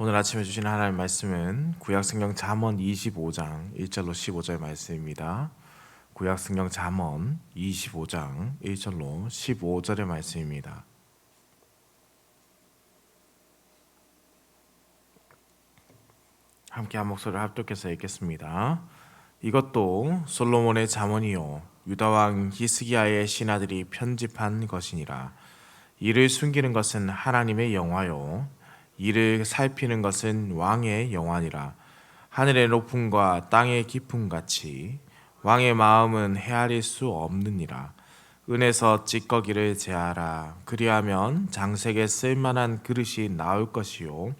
오늘 아침에 주신 하나님 말씀은 구약성경 잠언 25장 1절로 15절 말씀입니다. 구약성경 잠언 25장 1절로 15절의 말씀입니다. 함께 한 목소리를 합독해서 읽겠습니다. 이것도 솔로몬의 잠언이요 유다 왕 히스기야의 신하들이 편집한 것이니라. 이를 숨기는 것은 하나님의 영화요 이를 살피는 것은 왕의 영화니라. 하늘의 높음과 땅의 깊음 같이 왕의 마음은 헤아릴 수 없느니라. 은에서 찌꺼기를 제하라. 그리하면 장색에 쓸만한 그릇이 나올 것이요.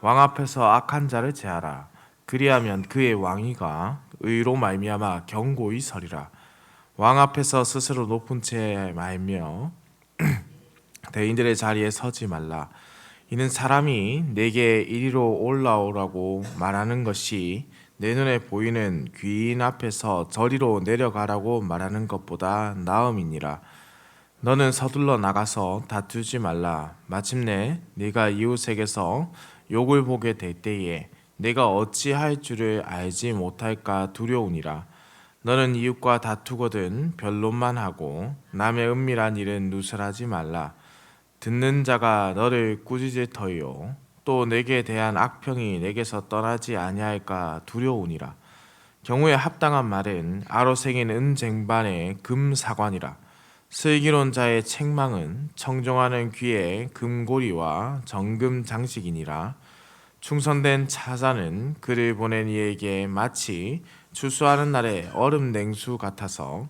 왕 앞에서 악한 자를 제하라. 그리하면 그의 왕위가 의로 말미암아 경고히 서리라. 왕 앞에서 스스로 높은 채 말며 대인들의 자리에 서지 말라. 이는 사람이 내게 이리로 올라오라고 말하는 것이 내 눈에 보이는 귀인 앞에서 저리로 내려가라고 말하는 것보다 나음이니라. 너는 서둘러 나가서 다투지 말라. 마침내 네가 이웃에게서 욕을 보게 될 때에 내가 어찌할 줄을 알지 못할까 두려우니라. 너는 이웃과 다투거든 변론만 하고 남의 은밀한 일은 누설하지 말라. 듣는 자가 너를 꾸짖을 터이요 또 내게 대한 악평이 내게서 떠나지 아니할까 두려우니라. 경우에 합당한 말은 아로생인 은쟁반의 금사관이라. 슬기로운 자의 책망은 청종하는 귀의 금고리와 정금 장식이니라. 충성된 차자는 그를 보낸 이에게 마치 추수하는 날의 얼음 냉수 같아서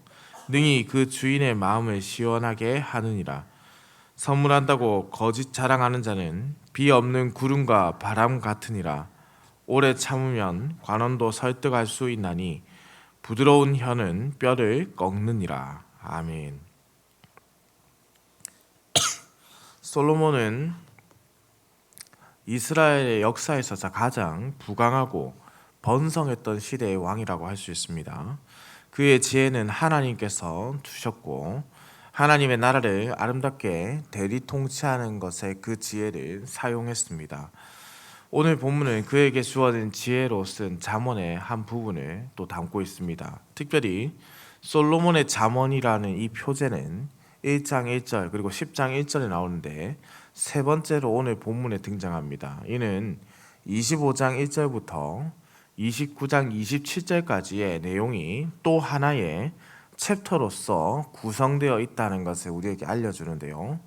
능히 그 주인의 마음을 시원하게 하느니라 선물한다고 거짓 자랑하는 자는 비 없는 구름과 바람 같으니라 오래 참으면 관원도 설득할 수 있나니 부드러운 혀는 뼈를 꺾느니라 아멘. 솔로몬은 이스라엘의 역사에서 가장 부강하고 번성했던 시대의 왕이라고 할 수 있습니다. 그의 지혜는 하나님께서 주셨고 하나님의 나라를 아름답게 대리 통치하는 것에 그 지혜를 사용했습니다. 오늘 본문은 그에게 주어진 지혜로 쓴 잠언의 한 부분을 또 담고 있습니다. 특별히 솔로몬의 잠언이라는 이 표제는 1장 1절 그리고 10장 1절에 나오는데 세 번째로 오늘 본문에 등장합니다. 이는 25장 1절부터 29장 27절까지의 내용이 또 하나의 챕터로서 구성되어 있다는 것을 우리에게 알려주는데요.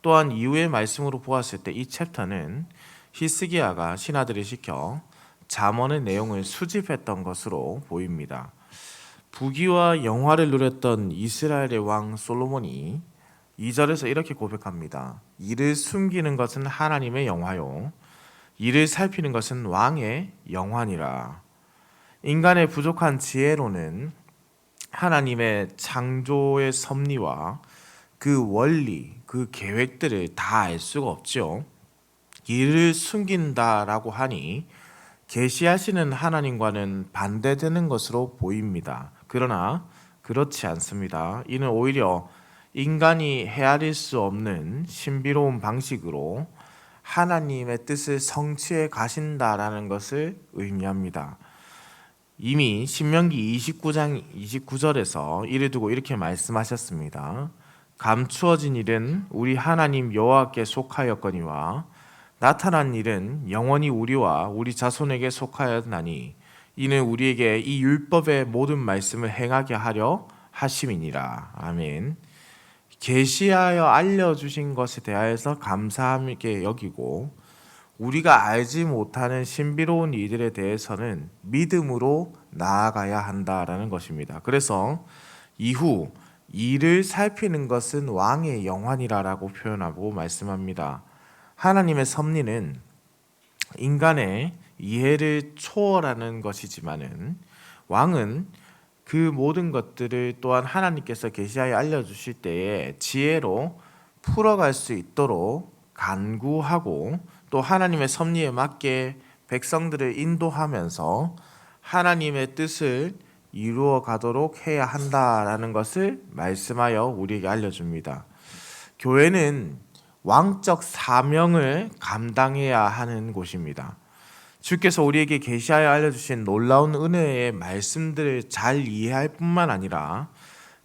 또한 이후의 말씀으로 보았을 때 이 챕터는 히스기야가 신하들을 시켜 잠언의 내용을 수집했던 것으로 보입니다. 부귀와 영화를 누렸던 이스라엘의 왕 솔로몬이 2절에서 이렇게 고백합니다. 이를 숨기는 것은 하나님의 영화요. 이를 살피는 것은 왕의 영화니라. 인간의 부족한 지혜로는 하나님의 창조의 섭리와 그 원리, 그 계획들을 다 알 수가 없죠. 이를 숨긴다라고 하니 계시하시는 하나님과는 반대되는 것으로 보입니다. 그러나 그렇지 않습니다. 이는 오히려 인간이 헤아릴 수 없는 신비로운 방식으로 하나님의 뜻을 성취해 가신다라는 것을 의미합니다. 이미 신명기 29장 29절에서 이를 두고 이렇게 말씀하셨습니다. 감추어진 일은 우리 하나님 여호와께 속하였거니와 나타난 일은 영원히 우리와 우리 자손에게 속하였나니 이는 우리에게 이 율법의 모든 말씀을 행하게 하려 하심이니라. 아멘. 계시하여 알려 주신 것에 대하여서 감사함있게 여기고 우리가 알지 못하는 신비로운 이들에 대해서는 믿음으로 나아가야 한다라는 것입니다. 그래서 이후 이를 살피는 것은 왕의 영환이라라고 표현하고 말씀합니다. 하나님의 섭리는 인간의 이해를 초월하는 것이지만은 왕은 그 모든 것들을 또한 하나님께서 계시하여 알려주실 때에 지혜로 풀어갈 수 있도록 간구하고 또 하나님의 섭리에 맞게 백성들을 인도하면서 하나님의 뜻을 이루어 가도록 해야 한다라는 것을 말씀하여 우리에게 알려줍니다. 교회는 왕적 사명을 감당해야 하는 곳입니다. 주께서 우리에게 계시하여 알려주신 놀라운 은혜의 말씀들을 잘 이해할 뿐만 아니라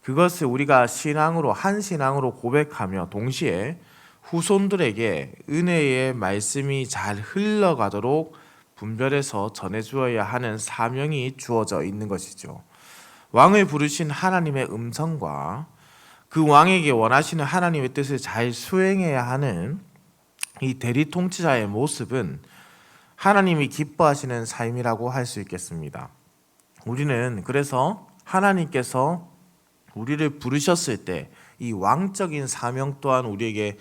그것을 우리가 신앙으로 한 신앙으로 고백하며 동시에 후손들에게 은혜의 말씀이 잘 흘러가도록 분별해서 전해주어야 하는 사명이 주어져 있는 것이죠. 왕을 부르신 하나님의 음성과 그 왕에게 원하시는 하나님의 뜻을 잘 수행해야 하는 이 대리 통치자의 모습은 하나님이 기뻐하시는 삶이라고 할 수 있겠습니다. 우리는 그래서 하나님께서 우리를 부르셨을 때 이 왕적인 사명 또한 우리에게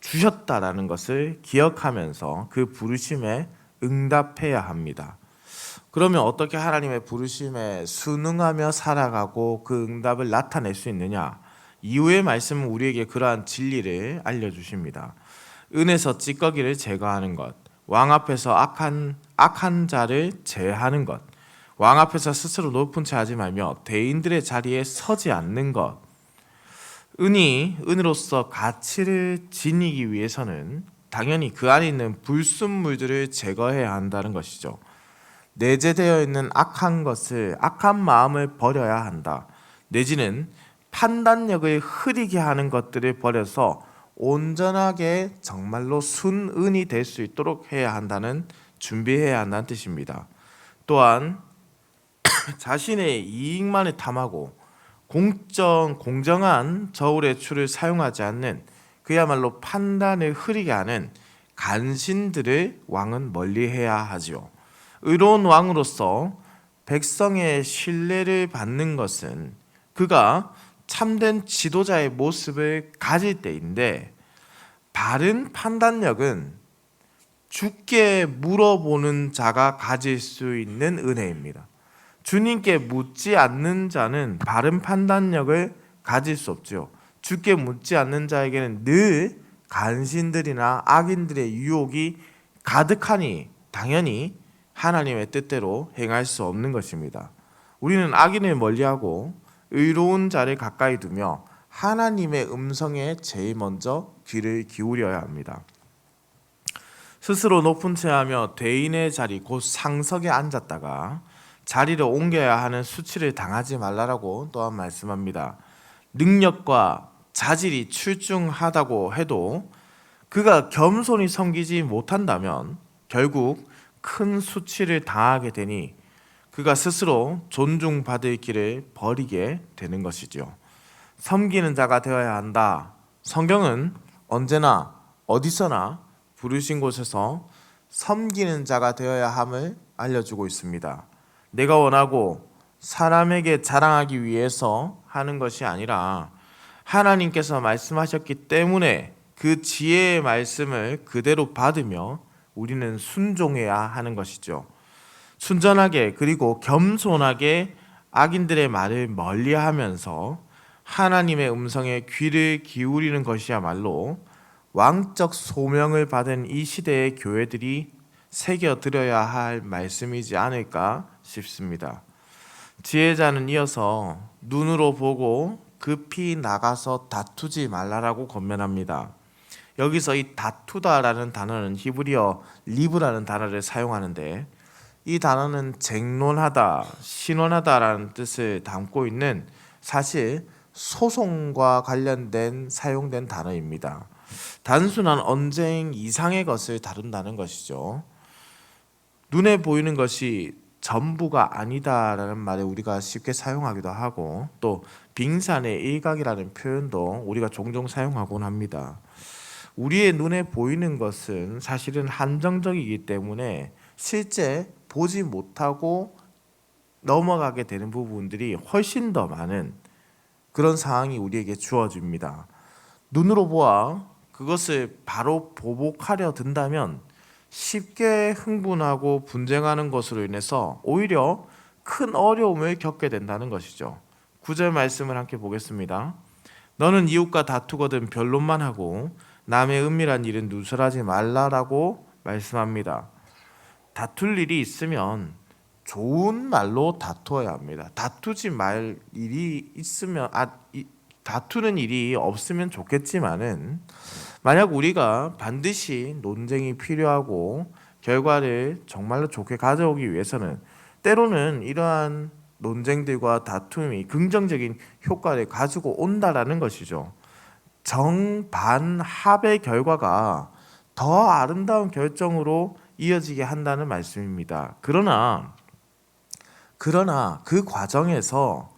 주셨다라는 것을 기억하면서 그 부르심에 응답해야 합니다. 그러면 어떻게 하나님의 부르심에 순응하며 살아가고 그 응답을 나타낼 수 있느냐? 이후의 말씀은 우리에게 그러한 진리를 알려주십니다. 은에서 찌꺼기를 제거하는 것, 왕 앞에서 악한 악한 자를 제하는 것, 왕 앞에서 스스로 높은 채 하지 말며 대인들의 자리에 서지 않는 것. 은이 은으로서 가치를 지니기 위해서는 당연히 그 안에 있는 불순물들을 제거해야 한다는 것이죠. 내재되어 있는 악한 것을 악한 마음을 버려야 한다. 내지는 판단력을 흐리게 하는 것들을 버려서 온전하게 정말로 순은이 될 수 있도록 해야 한다는 준비해야 한다는 뜻입니다. 또한 자신의 이익만을 탐하고 공정 공정한 저울의 추를 사용하지 않는 그야말로 판단을 흐리게 하는 간신들을 왕은 멀리해야 하지요. 의로운 왕으로서 백성의 신뢰를 받는 것은 그가 참된 지도자의 모습을 가질 때인데 바른 판단력은 주께 물어보는 자가 가질 수 있는 은혜입니다. 주님께 묻지 않는 자는 바른 판단력을 가질 수 없죠. 주께 묻지 않는 자에게는 늘 간신들이나 악인들의 유혹이 가득하니 당연히 하나님의 뜻대로 행할 수 없는 것입니다. 우리는 악인을 멀리하고 의로운 자를 가까이 두며 하나님의 음성에 제일 먼저 귀를 기울여야 합니다. 스스로 높은 채하며 대인의 자리 곧 상석에 앉았다가 자리를 옮겨야 하는 수치를 당하지 말라라고 또한 말씀합니다. 능력과 자질이 출중하다고 해도 그가 겸손히 섬기지 못한다면 결국 큰 수치를 당하게 되니 그가 스스로 존중받을 길을 버리게 되는 것이죠. 섬기는 자가 되어야 한다. 성경은 언제나 어디서나 부르신 곳에서 섬기는 자가 되어야 함을 알려주고 있습니다. 내가 원하고 사람에게 자랑하기 위해서 하는 것이 아니라 하나님께서 말씀하셨기 때문에 그 지혜의 말씀을 그대로 받으며 우리는 순종해야 하는 것이죠. 순전하게 그리고 겸손하게 악인들의 말을 멀리 하면서 하나님의 음성에 귀를 기울이는 것이야말로 왕적 소명을 받은 이 시대의 교회들이 새겨 들어야 할 말씀이지 않을까 싶습니다. 지혜자는 이어서 눈으로 보고 급히 나가서 다투지 말라라고 권면합니다. 여기서 이 다투다라는 단어는 히브리어 리브라는 단어를 사용하는데 이 단어는 쟁론하다, 신원하다라는 뜻을 담고 있는 사실 소송과 관련된 사용된 단어입니다. 단순한 언쟁 이상의 것을 다룬다는 것이죠. 눈에 보이는 것이 전부가 아니다라는 말을 우리가 쉽게 사용하기도 하고 또 빙산의 일각이라는 표현도 우리가 종종 사용하곤 합니다. 우리의 눈에 보이는 것은 사실은 한정적이기 때문에 실제 보지 못하고 넘어가게 되는 부분들이 훨씬 더 많은 그런 상황이 우리에게 주어집니다. 눈으로 보아 그것을 바로 보복하려 든다면 쉽게 흥분하고 분쟁하는 것으로 인해서 오히려 큰 어려움을 겪게 된다는 것이죠. 구절 말씀을 함께 보겠습니다. 너는 이웃과 다투거든 변론만 하고 남의 은밀한 일은 누설하지 말라라고 말씀합니다. 다툴 일이 있으면 좋은 말로 다투어야 합니다. 다투지 말 일이 있으면 아 이, 다투는 일이 없으면 좋겠지만은 만약 우리가 반드시 논쟁이 필요하고 결과를 정말로 좋게 가져오기 위해서는 때로는 이러한 논쟁들과 다툼이 긍정적인 효과를 가지고 온다라는 것이죠. 정반합의 결과가 더 아름다운 결정으로 이어지게 한다는 말씀입니다. 그러나 그러나 그 과정에서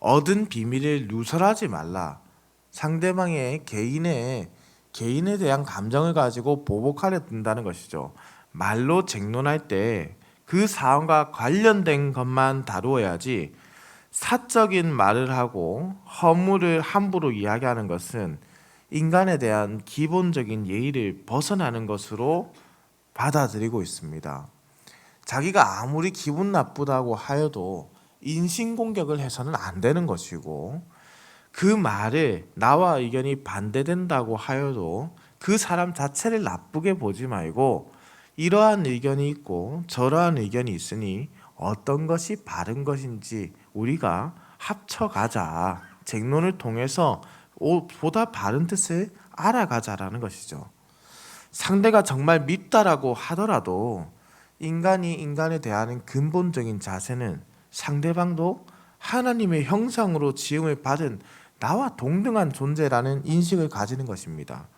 얻은 비밀을 누설하지 말라. 상대방의 개인의 개인에 대한 감정을 가지고 보복하려 든다는 것이죠. 말로 쟁론할 때 그 사안과 관련된 것만 다루어야지 사적인 말을 하고 허물을 함부로 이야기하는 것은 인간에 대한 기본적인 예의를 벗어나는 것으로 받아들이고 있습니다. 자기가 아무리 기분 나쁘다고 하여도 인신공격을 해서는 안 되는 것이고 그 말을 나와 의견이 반대된다고 하여도 그 사람 자체를 나쁘게 보지 말고 이러한 의견이 있고 저러한 의견이 있으니 어떤 것이 바른 것인지 우리가 합쳐가자. 쟁론을 통해서 오- 보다 바른 뜻을 알아가자라는 것이죠. 상대가 정말 밉다라고 하더라도 인간이 인간에 대하는 근본적인 자세는 상대방도 하나님의 형상으로 지음을 받은 나와 동등한 존재라는 인식을 가지는 것입니다.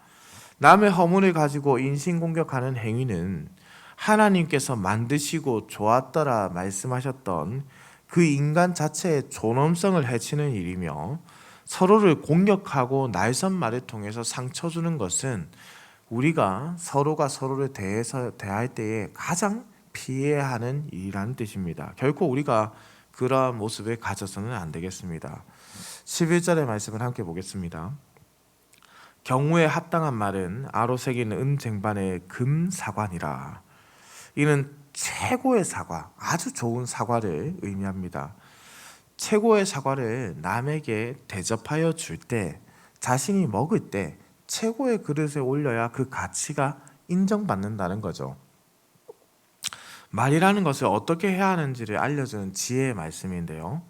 남의 허물을 가지고 인신공격하는 행위는 하나님께서 만드시고 좋았더라 말씀하셨던 그 인간 자체의 존엄성을 해치는 일이며 서로를 공격하고 날선 말을 통해서 상처 주는 것은 우리가 서로가 서로를 대해서 대할 때에 가장 피해야 하는 일이라는 뜻입니다. 결코 우리가 그러한 모습을 가져서는 안 되겠습니다. 11절의 말씀을 함께 보겠습니다. 경우에 합당한 말은 아로 새긴 은 쟁반의 금 사관이라. 이는 최고의 사과, 아주 좋은 사과를 의미합니다. 최고의 사과를 남에게 대접하여 줄 때, 자신이 먹을 때 최고의 그릇에 올려야 그 가치가 인정받는다는 거죠. 말이라는 것을 어떻게 해야 하는지를 알려주는 지혜의 말씀인데요.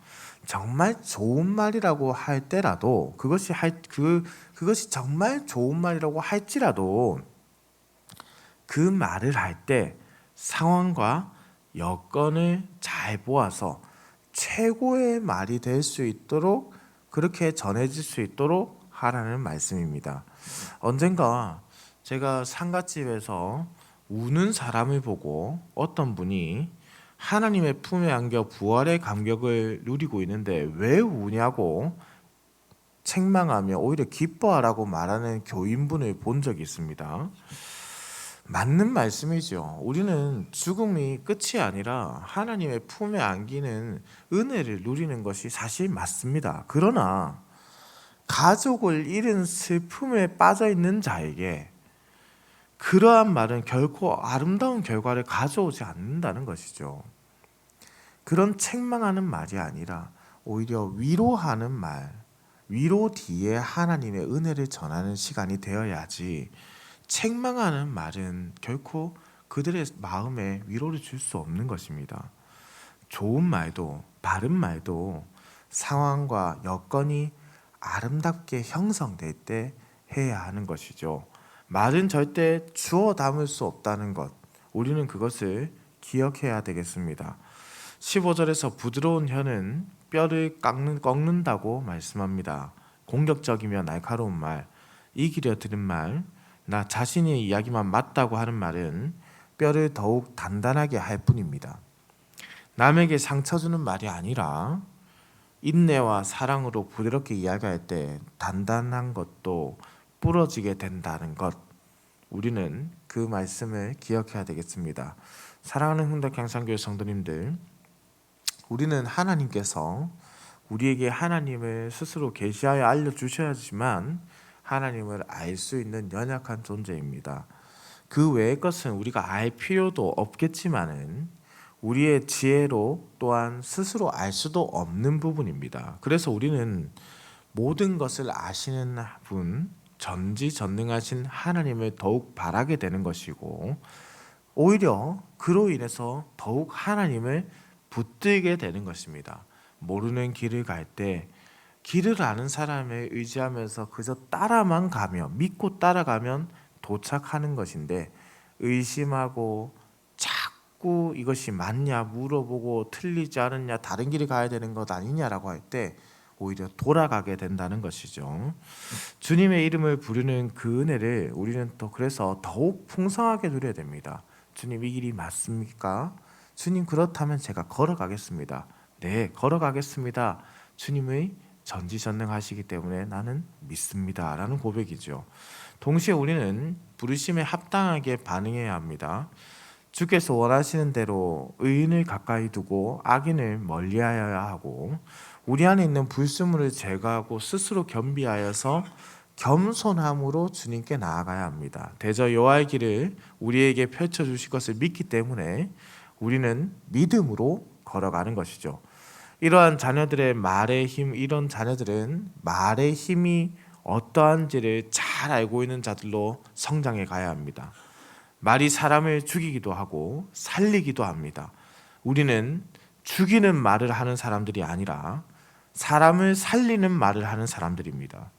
정말 좋은 말이라고 할 때라도 그것이 할 그 그것이 정말 좋은 말이라고 할지라도 그 말을 할 때 상황과 여건을 잘 보아서 최고의 말이 될 수 있도록 그렇게 전해질 수 있도록 하라는 말씀입니다. 언젠가 제가 상갓집에서 우는 사람을 보고 어떤 분이 하나님의 품에 안겨 부활의 감격을 누리고 있는데 왜 우냐고 책망하며 오히려 기뻐하라고 말하는 교인분을 본 적이 있습니다. 맞는 말씀이죠. 우리는 죽음이 끝이 아니라 하나님의 품에 안기는 은혜를 누리는 것이 사실 맞습니다. 그러나 가족을 잃은 슬픔에 빠져 있는 자에게 그러한 말은 결코 아름다운 결과를 가져오지 않는다는 것이죠. 그런 책망하는 말이 아니라 오히려 위로하는 말, 위로 뒤에 하나님의 은혜를 전하는 시간이 되어야지 책망하는 말은 결코 그들의 마음에 위로를 줄 수 없는 것입니다. 좋은 말도 바른 말도 상황과 여건이 아름답게 형성될 때 해야 하는 것이죠. 말은 절대 주워 담을 수 없다는 것. 우리는 그것을 기억해야 되겠습니다. 15절에서 부드러운 혀는 뼈를 깎는, 꺾는다고 말씀합니다. 공격적이며 날카로운 말, 이기려 들은 말, 나 자신의 이야기만 맞다고 하는 말은 뼈를 더욱 단단하게 할 뿐입니다. 남에게 상처 주는 말이 아니라 인내와 사랑으로 부드럽게 이야기할 때 단단한 것도 부러지게 된다는 것. 우리는 그 말씀을 기억해야 되겠습니다. 사랑하는 흥덕 향상교회 성도님들, 우리는 하나님께서 우리에게 하나님을 스스로 계시하여 알려 주셔야지만 하나님을 알 수 있는 연약한 존재입니다. 그 외의 것은 우리가 알 필요도 없겠지만은 우리의 지혜로 또한 스스로 알 수도 없는 부분입니다. 그래서 우리는 모든 것을 아시는 분, 전지전능하신 하나님을 더욱 바라게 되는 것이고 오히려 그로 인해서 더욱 하나님을 붙들게 되는 것입니다. 모르는 길을 갈 때 길을 아는 사람에 의지하면서 그저 따라만 가면 믿고 따라가면 도착하는 것인데 의심하고 자꾸 이것이 맞냐 물어보고 틀리지 않느냐 다른 길을 가야 되는 것 아니냐라고 할 때 오히려 돌아가게 된다는 것이죠. 주님의 이름을 부르는 그 은혜를 우리는 또 그래서 더욱 풍성하게 누려야 됩니다. 주님 이 길이 맞습니까? 주님 그렇다면 제가 걸어가겠습니다. 네, 걸어가겠습니다. 주님의 전지전능하시기 때문에 나는 믿습니다라는 고백이죠. 동시에 우리는 부르심에 합당하게 반응해야 합니다. 주께서 원하시는 대로 의인을 가까이 두고 악인을 멀리하여야 하고 우리 안에 있는 불순물을 제거하고 스스로 겸비하여서 겸손함으로 주님께 나아가야 합니다. 대저 여호와의 길을 우리에게 펼쳐 주실 것을 믿기 때문에 우리는 믿음으로 걸어가는 것이죠. 이러한 자녀들의 말의 힘, 이런 자녀들은 말의 힘이 어떠한지를 잘 알고 있는 자들로 성장해 가야 합니다. 말이 사람을 죽이기도 하고 살리기도 합니다. 우리는 죽이는 말을 하는 사람들이 아니라 사람을 살리는 말을 하는 사람들입니다.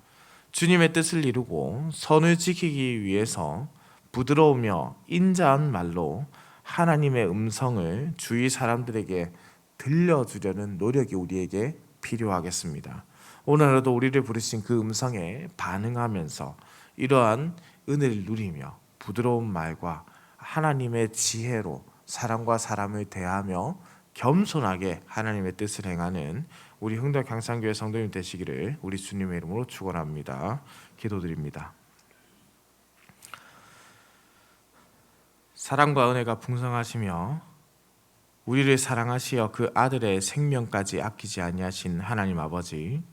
주님의 뜻을 이루고 선을 지키기 위해서 부드러우며 인자한 말로 하나님의 음성을 주위 사람들에게 들려주려는 노력이 우리에게 필요하겠습니다. 오늘 하루도 우리를 부르신 그 음성에 반응하면서 이러한 은혜를 누리며 부드러운 말과 하나님의 지혜로 사람과 사람을 대하며 겸손하게 하나님의 뜻을 행하는 우리 흥덕 강산교회 성도님 되시기를 우리 주님의 이름으로 축원합니다. 기도드립니다. 사랑과 은혜가 풍성하시며 우리를 사랑하시어 그 아들의 생명까지 아끼지 아니하신 하나님 아버지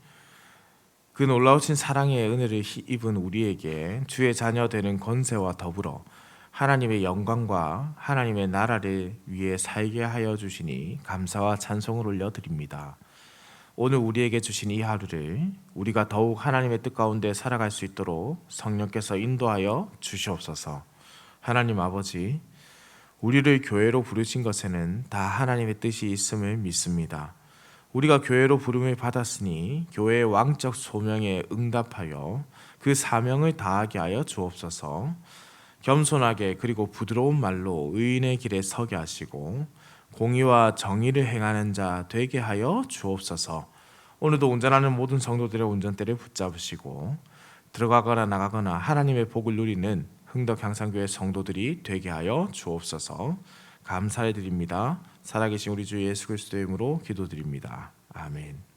그 놀라우신 사랑의 은혜를 입은 우리에게 주의 자녀 되는 권세와 더불어 하나님의 영광과 하나님의 나라를 위해 살게 하여 주시니 감사와 찬송을 올려드립니다. 오늘 우리에게 주신 이 하루를 우리가 더욱 하나님의 뜻 가운데 살아갈 수 있도록 성령께서 인도하여 주시옵소서. 하나님 아버지, 우리를 교회로 부르신 것에는 다 하나님의 뜻이 있음을 믿습니다. 우리가 교회로 부름을 받았으니 교회의 왕적 소명에 응답하여 그 사명을 다하게 하여 주옵소서. 겸손하게 그리고 부드러운 말로 의인의 길에 서게 하시고 공의와 정의를 행하는 자 되게 하여 주옵소서. 오늘도 운전하는 모든 성도들의 운전대를 붙잡으시고 들어가거나 나가거나 하나님의 복을 누리는 흥덕 향상교회 성도들이 되게 하여 주옵소서. 감사해 드립니다. 살아계신 우리 주 예수 그리스도의 이름으로 기도드립니다. 아멘.